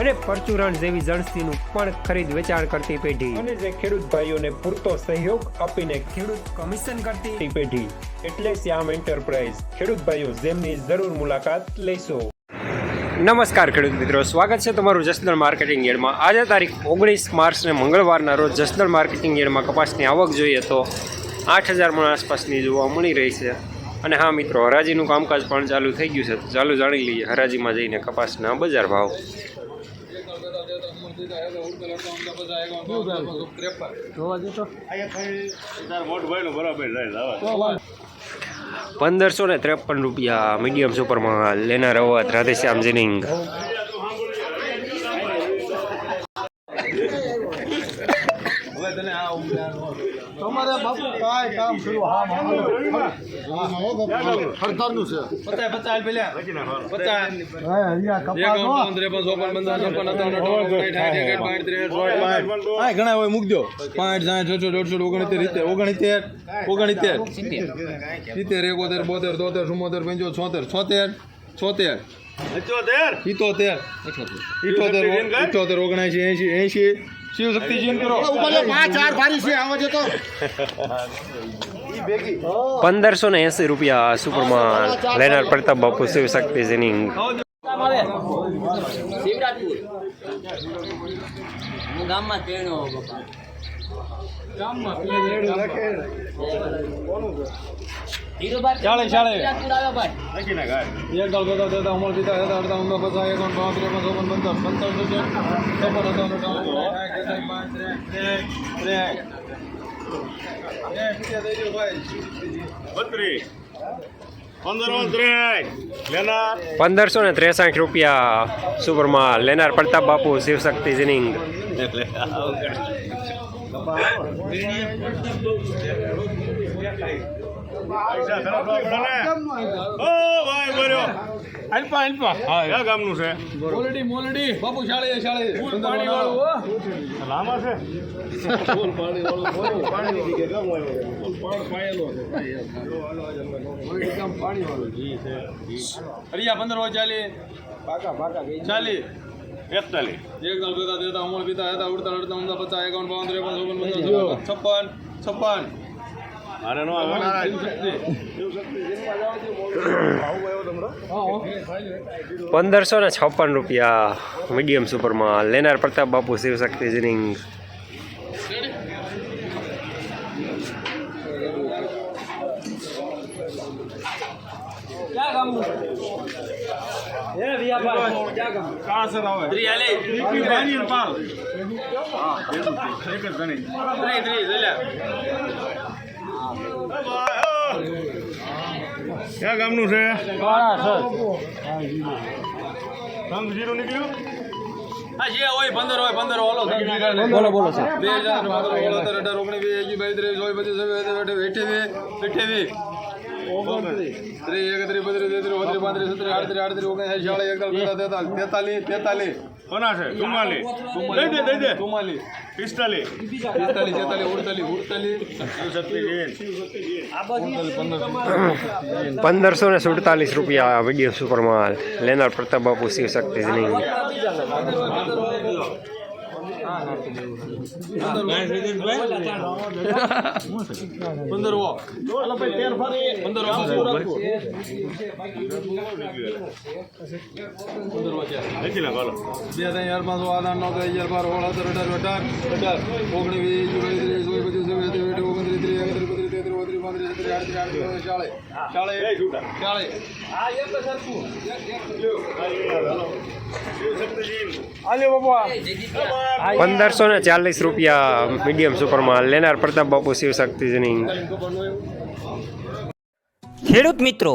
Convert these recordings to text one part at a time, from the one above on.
અને પરચુરણ જેવી જણસીનું પણ ખરીદ વેચાણ કરતી પેઢી. અને જે ખેડૂત ભાઈઓને પૂરતો સહયોગ આપીને ખેડૂત કમિશન કરતી પેઢી. એટલે શ્યામ એન્ટરપ્રાઇઝ. ખેડૂત ભાઈઓ જેમની જરૂર મુલાકાત લેશો. નમસ્કાર ખેડૂત મિત્રો સ્વાગત છે તમારું જસદણ માર્કેટિંગ યાર્ડમાં આજે તારીખ ઓગણીસ માર્ચને મંગળવારના રોજ જસદણ માર્કેટિંગ યાર્ડમાં કપાસની આવક જોઈએ તો આઠ હજાર મણ આસપાસની જોવા મળી રહી છે. અને હા મિત્રો હરાજીનું કામકાજ પણ ચાલુ થઈ ગયું છે. ચાલુ જાણી લઈએ હરાજીમાં જઈને કપાસના બજાર ભાવ. પંદરસો ને ત્રેપન રૂપિયા મીડિયમ સુપરમાં લેનાર અવાજ રાધેશ્યામ જીનિંગ તમારે બાપુ કાંઈ કામ કર્યું હા સરકારનું છે. પચાસ પચાસ પેલા. પચાસ. ઘણા હોય મૂકજો પાંચ સાઠ છસો દોઢસો ઓગણિત્તેર રીતે ઓગણિત્તેર ઓગણિત્તેર સિત્તેર એકોતેર બોતેર તોતેર ચુમ્મોતેર પંચો છોતેર છોતેર છોતેર. ઇતોતેર ઇઠોતેર ઇઠોતેર ઓગણએંશી એસી એંશી શિવ શક્તિ જીન કરો ઉપર પાંચ ચાર ભારી છે આવા છે પંદરસો ને એસી રૂપિયા સુપરમાં લેનાર પ્રતાપ બાપુ શિવ શક્તિ જીનિંગ ગામમાં તેણો બાપા. ચાલે, ચાલે. એક દેતા અમર હેતા એક ત્રેપન ચોપન પંદરસો ને ત્રેસાઠ રૂપિયા સુપરમાં લેનાર પ્રતાપ બાપુ શિવ શક્તિ જીનિંગ અલ્પા અલ્પા હા ક્યાં ગામનું છે મોલડી મોલડી બાપુ શાળે શાળે પાણી વાળું હો લાંબા છે પાણી વાળું પાણી હરિયા પંદર હોય ચાલી ચાલી એકતાલીસ એક દલ બેતા દેતા અમર પિતા ઉડતા ઉડતા ઉમદા પચાસ એકાવન બાવન ત્રેપન ચોપન છપ્પન છપ્પન મારે નો પંદરસો ને છપ્પન રૂપિયા મીડિયમ સુપરમાં લેનાર પ્રતાપ બાપુ શિવ શક્તિ જીનિંગ કાસર पाल ત્રીસ બાની પાલ હા એક જ ગણી ક્યાં ગામનું છે સંઘ જીરું નીકળ્યું હા જે હોય પંદર હોય પંદર ઓલો બોલો બોલો બે હજાર ઓગણીસ વીસ એકવીસ બાવીસ ત્રેવીસ છવ્વીસ સત્તાવીસ અઠ્યાવીસ અઠ્યાવીસ ત્રીસ એકત્રીસ બત્રીસ તેત્રીસ બત્રીસ પાંત્રીસ સત્રીસ આડત્રીસ આડત્રીસ ઓગણસાઠ ચાળીસ એકતાલીસ બેતાલીસ તેતાલીસ તેતાલીસ છે ચુમ્માલીસ ચુમ્માલીસ પિસ્તાલીસ પિસ્તાલીસ છેતાલીસ ઉડતાલીસ ઉડતાલીસ પંદરસો ને સુડતાલીસ રૂપિયા વીડિયો સુપરમાં લેનાર પ્રતાપ બાપુ શિવ શક્તિ જીનિંગ પંદર વો પંદર વો પંદર વો છે લખી નાખો હાલો. બે ત્રણ ચાર પાંચ આઠ આઠ નવ દસ અગિયાર બાર ઓળ અઢાર અઢાર અઢાર ઓગણીસ વીસ ત્રીસ ત્રીસ ઓગણત્રીસ ત્રીસ એકત્રીસ બત્રીસ આડત્રીસ હા. એક સરખું પંદરસો ને ચાલીસ રૂપિયા મીડિયમ સુપરમાં લેનાર પ્રતાપ બાપુ શિવ શક્તિજની ખેડૂત મિત્રો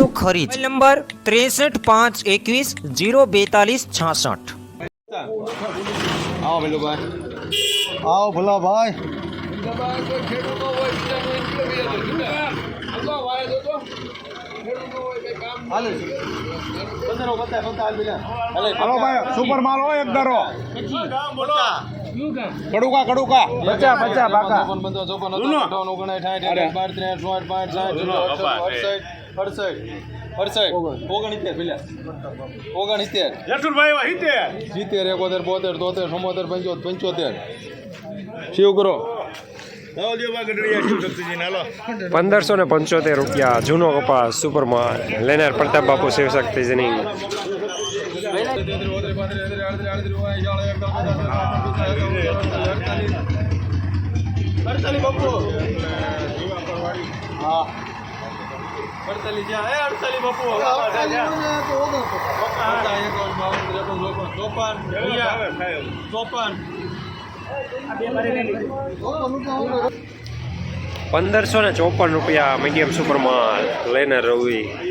તો ખરી જ. નંબર ત્રેસઠ પાંચ એકવીસ જીરો બેતાલીસ છાસઠ. આવો ભલો ભાઈ. આવો ભલા ભાઈ. હાલે. હાલો ભાઈ સુપર માલ હોય એક ધારો કડુકા કડુકા. ચોપન અઠાવન સાઠ બાર ત્રેસઠ પાંચ સાઠ અડસઠ સિત્તેર. એકોતેર બોતેર તોતેર ચુમ્મોતેર પંચોતેર પંચોતેર. શિવ કરો પંદરસો ને પંચોતેર રૂપિયા જૂનો કપાસ સુપરમાં લેનાર પ્રતાપ બાપુ શિવશક્તિજીની અડતાલીસ. બાપુ. હા. અડતાલીસ જ્યાં એ અડતાલીસ બાપુ? ચોપન. ચોપન. પંદરસો ને ચોપન રૂપિયા મીડિયમ સુપરમાં લઈને રવિ.